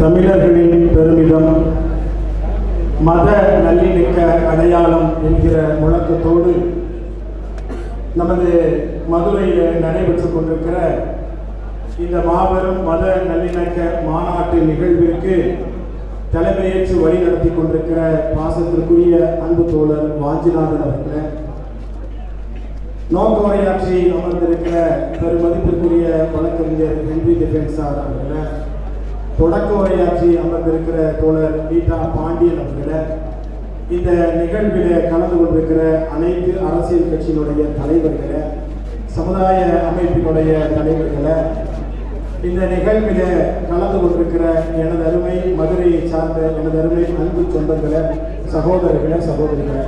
தமிழர்களின் பெருமிதம். மத நல்லிணக்க அடையாளம் என்கிற முழக்கத்தோடு நமது மதுரையில் நடைபெற்றுக் கொண்டிருக்கிற இந்த மாபெரும் மத நல்லிணக்க மாநாட்டு நிகழ்விற்கு தலைமையேற்று வழி நடத்தி கொண்டிருக்கிற பாசத்திற்குரிய அன்பு தோழர் வாஞ்சிநாதன் அவர்களே. நோக்க உரையாற்றி அமர்ந்திருக்கிற பெருமதிப்பிற்குரிய வழக்கறிஞர் எம்பி டிஃபென்சார் அவர்களே. தொடக்க உரையாற்றி அமர்ந்திருக்கிற தோழர் நீட்டா பாண்டியன் அவர்களை இந்த நிகழ்வில் கலந்து கொண்டிருக்கிற அனைத்து அரசியல் கட்சியினுடைய தலைவர்களை சமுதாய அமைப்பினுடைய தலைவர்களை இந்த நிகழ்வில் கலந்து கொண்டிருக்கிற எனது அருமை மதுரையை சார்ந்த எனது அருமை அன்பு சொந்தங்களை சகோதரர்களை சகோதரிகளை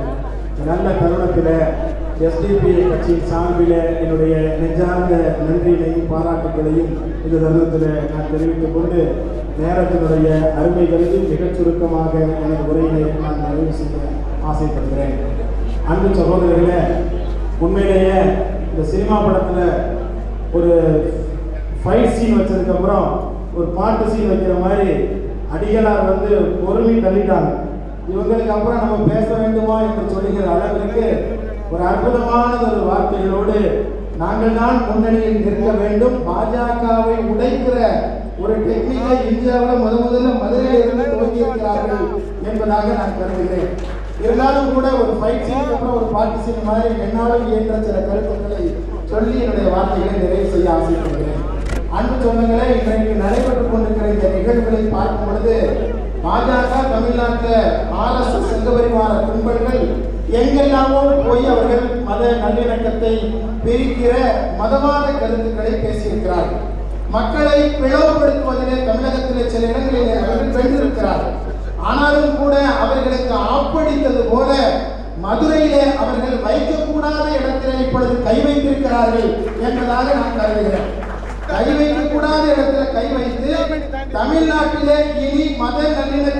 நல்ல தருணத்தில் எஸ்டிபி கட்சியின் சார்பில் என்னுடைய நெஞ்சார்ந்த நன்றியினையும் பாராட்டுகளையும் இந்த தருணத்தில் நான் தெரிவித்துக் கொண்டு நேரத்தினுடைய அருமைகளையும் மிகச் சுருக்கமாக எனது உரையினை நான் நிறைவு செய்ய ஆசைப்படுகிறேன். அன்பு சகோதரர்களே உண்மையிலேயே இந்த சினிமா படத்தில் ஒரு ஃபைட் சீன் வச்சதுக்கப்புறம் ஒரு பாட்டு சீன் வைக்கிற மாதிரி அடிகளார் வந்து பொறுமை தள்ளிட்டாங்க. இவங்களுக்கு அப்புறம் நம்ம பேச வேண்டுமா என்று சொல்லுகிற அளவிற்கு ஒரு அற்புதமான ஒரு வார்த்தைகளோடு நாங்கள் தான் முன்னணியில் நிற்க வேண்டும். பாஜகவை உடைக்கிற ஒரு டெக்னிக்கை இந்தியாவில் முத முதல்ல மதுரையில் இருந்து துவங்கியிருக்கிறார்கள் என்பதாக நான் கருதுகிறேன். இருந்தாலும் கூட ஒரு ஃபைட் சீனுக்கு அப்புறம் ஒரு பாட்டு சீன் மாதிரி என்னாலும் இயன்ற சில கருத்துக்களை சொல்லி என்னுடைய வார்த்தைகளை நிறைவு செய்ய ஆசைப்படுகிறேன். அன்பு சொந்தங்களே இன்றைக்கு நடைபெற்றுக் கொண்டிருக்கிற இந்த நிகழ்வுகளை பார்க்கும் பொழுது பாஜக தமிழ்நாட்டில் ஆர்எஸ்எஸ் சங்கபரிவார கும்பல்கள் எங்கெல்லாமோ போய் அவர்கள் மத நல்லிணக்கத்தை பிரிக்கிற மதவாத கருத்துக்களை பேசியிருக்கிறார்கள். மக்களை பிளவுபடுத்துவதிலே தமிழகத்திலே சில இடங்களிலே அவர்கள் வென்றிருக்கிறார்கள் ஆனாலும் கூட அவர்களுக்கு ஆப்படித்தது போல மதுரையிலே அவர்கள் வைக்கக்கூடாத இடத்திலே இப்பொழுது கை வைத்திருக்கிறார்கள் என்பதாக நான் கருதுகிறேன். கை வைக்கக்கூடாத இடத்துல கை வைத்து தமிழ்நாட்டிலே இனி மத நல்லிணக்க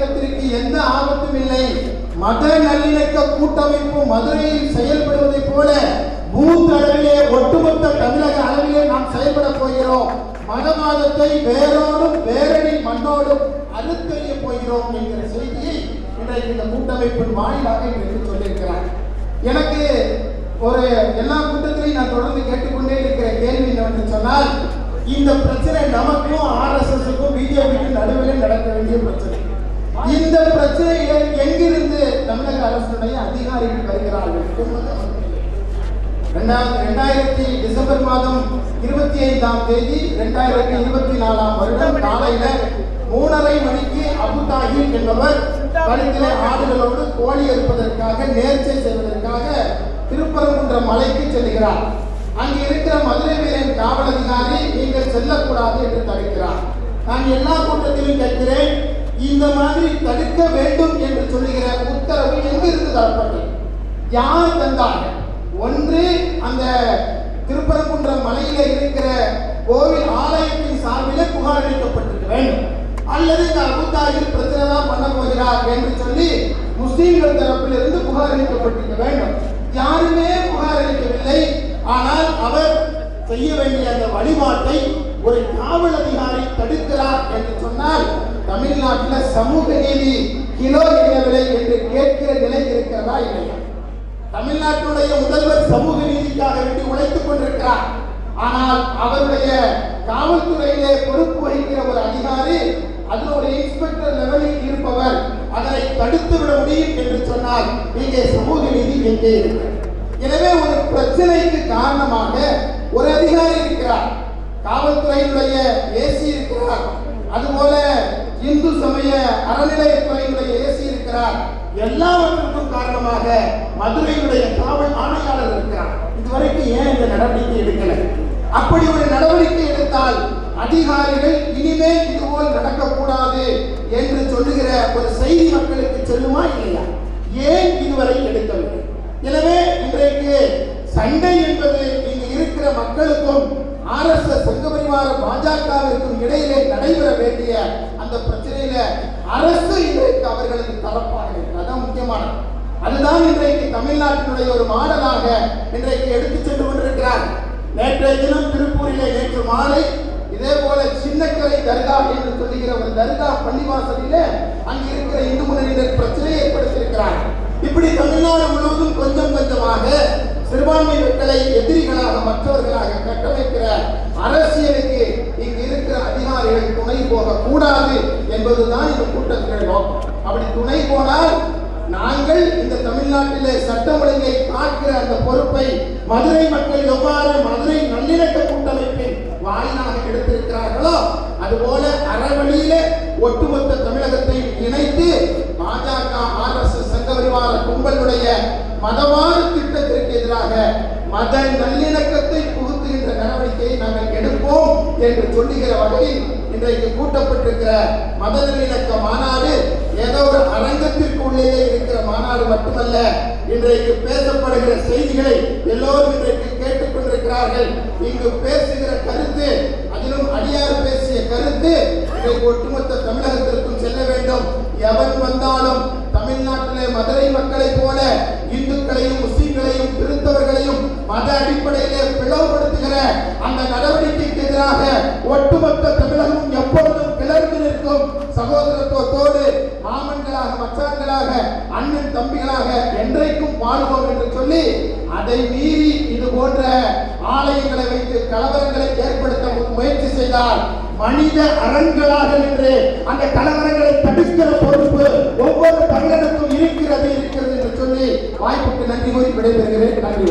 மத நல்லிணக்க கூட்டமைப்பு மதுரையில் செயல்படுவதைப் போல பூத் அளவிலே ஒட்டுமொத்த தமிழக அளவிலே நாம் செயல்பட போகிறோம். மதவாதத்தை வேரோடும் வேரடி மண்ணோடும் அறுத்தெறிய போகிறோம் என்கிற செய்தியை இன்றைக்கு இந்த கூட்டமைப்பின் வாயிலாக இன்றைக்கு சொல்லியிருக்கிறார் எனக்கு ஒரு எல்லா கூட்டத்திலையும் நான் தொடர்ந்து கேட்டுக்கொண்டே இருக்கிற கேள்வி என்னவென்று சொன்னால் இந்த பிரச்சனை நமக்கும் ஆர்எஸ்எஸ்க்கும் பிஜேபிக்கும் நடுவில் நடக்க வேண்டிய பிரச்சனை. இந்த பிரச்சனையை எங்கிருந்து தமிழக அரசுடைய அதிகாரிகள் வருகிறார்கள்? ரெண்டாயிரத்தி ரெண்டாயிரத்தி டிசம்பர் மாதம் இருபத்தி ஐந்தாம் தேதி ரெண்டாயிரத்தி இருபத்தி நாலாம் வருடம் காலையில மூணரை மணிக்கு அபு தாஹிர் என்பவர் கழுத்தில ஆடுகளோடு கோழி அறுப்பதற்காக நேர்ச்சை செய்வதற்காக திருப்பரங்குன்றம் மலைக்கு செல்கிறார். அங்கு இருக்கிற மதுரை வீரன் காவல் அதிகாரி நீங்கள் செல்லக்கூடாது என்று தடுக்கிறார். நான் எல்லா கூட்டத்திலும் கேட்கிறேன் இந்த மாதிரி தடுக்க வேண்டும் என்று சொல்லுகிற உத்தரவு எங்கிருந்து தரப்பட்டது யார் தந்தார்கள் ஒன்று அந்த திருப்பரங்குன்றம் மலையில இருக்கிற கோவில் ஆலயத்தின் சார்பிலே புகார் அளிக்கப்பட்டிருக்க வேண்டும். அல்லது இந்த அபுதாஜில் பிரச்சனை தான் பண்ண போகிறார் என்று சொல்லி முஸ்லீம்கள் தரப்பில் இருந்து புகார் அளிக்கப்பட்டிருக்க வேண்டும். யாருமே புகார் அளிக்கவில்லை. ஆனால் அவர் செய்ய வேண்டிய அந்த வழிபாட்டை ஒரு காவல் அதிகாரி சமூக நீதி கிலோ என்ன விலை என்று கேட்கிற நிலை இருக்கிறதா இல்லையா? தமிழ்நாட்டுடைய முதல்வர் சமூக நீதிக்காக வேண்டி உழைத்துக் கொண்டிருக்கிறார். ஆனால் அவருடைய காவல்துறையிலே பொறுப்பு வகிக்கிற ஒரு அதிகாரி அதில் ஒரு இன்ஸ்பெக்டர் லெவலில் இருப்பவர் அதனை தடுத்து விட முடியும் என்று சொன்னால் இங்கே சமூக நீதி எங்கே இருக்கிறது எனவே ஒரு பிரச்சனைக்கு காரணமாக ஒரு அதிகாரி இருக்கிறார். காவல்துறையினுடைய ஏசி இருக்கிறார். அதுபோல இந்து சமய அறநிலையத்துறையினுடைய ஏசி இருக்கிறார். எல்லாவற்றுக்கும் காரணமாக மதுரையுடைய காவல் ஆணையாளர் இருக்கிறார். இதுவரைக்கும் ஏன் இந்த நடவடிக்கை எடுக்கல? அப்படி ஒரு நடவடிக்கை எடுத்தால் அதிகாரிகள் இனிமேல் இதுபோல் நடக்கக்கூடாது என்று சொல்லுகிற ஒரு செய்தி மக்களுக்கு செல்லுமா இல்லையா ஏன் இதுவரை எடுக்கவில்லை எனவே இன்றைக்கு சண்டை என்பது இங்கு இருக்கிற மக்களுக்கும் ஆர்எஸ்எஸ் சங்கபரிவார பாஜகவிற்கும் இடையிலே நடைபெற வேண்டிய அந்த பிரச்சனையில அரசு இன்றைக்கு அவர்களுக்கு தரப்பாக இருக்கிறது. அதான் முக்கியமானது. அதுதான் இன்றைக்கு தமிழ்நாட்டினுடைய ஒரு மாடலாக இன்றைக்கு எடுத்துச் சென்று கொண்டிருக்கிறார். நேற்றைய தினம் திருப்பூரிலே நேற்று மாலை இதே போல சின்னக்கரை தர்கா என்று சொல்லுகிற ஒரு தர்கா பள்ளிவாசலிலே அங்கு இருக்கிற இந்து முன்னணியினர் பிரச்சனையை ஏற்படுத்தியிருக்கிறார். இப்படி தமிழ்நாடு முழுவதும் கொஞ்சம் கொஞ்சமாக சிறுபான்மை மக்களை எதிரிகளாக மற்றவர்களாக கட்டமைக்கிற அரசியலுக்கு இங்கு இருக்கிற அதிகாரிகள் துணை போக கூடாது என்பதுதான் இந்த கூட்டத்தினுடைய நோக்கம் அப்படி துணை போனால் நாங்கள் இந்த தமிழ்நாட்டிலே சட்டம் ஒழுங்கை காக்கிற அந்த பொறுப்பை மதுரை மக்கள் எவ்வாறு மதுரை நல்லிணக்க கூட்டமைப்பின் வாயிலாக எடுத்திருக்கிறார்களோ அதுபோல அறவழியிலே ஒட்டுமொத்த தமிழகத்தை இணைத்து பாஜக ஆர்எஸ்எஸ் சங்கபரிவார கும்பலுடைய மதவாறு திட்டத்திற்கு எதிராக மத நல்லிணக்கத்தை புகுத்துகின்ற நடவடிக்கையை நாங்கள் எடுப்போம் என்று சொல்லுகிற வகையில் இன்றைக்கு கூட்டப்பட்டிருக்கிற மத நல்லிணக்க மாநாடு ஏதோ ஒரு அரங்கத்திற்கு உள்ளே இருக்கிற மாநாடு மட்டுமல்ல இன்றைக்கு பேசப்படுகிற செய்திகளை எல்லோரும் இன்றைக்கு கேட்டுக்கொண்டிருக்கிறார்கள். இங்கு பேசுகிற கருத்து அதிலும் அடியார் பேசிய கருத்து இன்றைக்கு ஒட்டுமொத்த தமிழகத்திற்கும் செல்ல வேண்டும். எவன் வந்தாலும் தமிழ்நாட்டிலே மதுரை மக்களைப் போல இந்துக்களையும் முஸ்லிம்களையும் கிறிஸ்தவர்களையும் மத அடிப்படையிலே பிளவுபடுத்துகிற அந்த நடவடிக்கைக்கு எதிராக ஒட்டுமொத்த தமிழகம் எப்பொழுதும் கிளர்ந்து நிற்கும் சகோதர மாமன்களாக அண்ணன் தம்பிகளாக என்றைக்கும் வாழ்வோம் என்று சொல்லி அதை மீறி இது போன்ற ஆலயங்களை வைத்து கலவரங்களை ஏற்படுத்த முயற்சி செய்தால் மனித அரண்களாக நின்று அந்த கலவரங்களை தடுக்கிற பொறுப்பு ஒவ்வொரு தமிழனுக்கும் இருக்கிறது இருக்கிறது என்று சொல்லி வாய்ப்புக்கு நன்றி கூறி விடைபெறுகிறேன். நன்றி.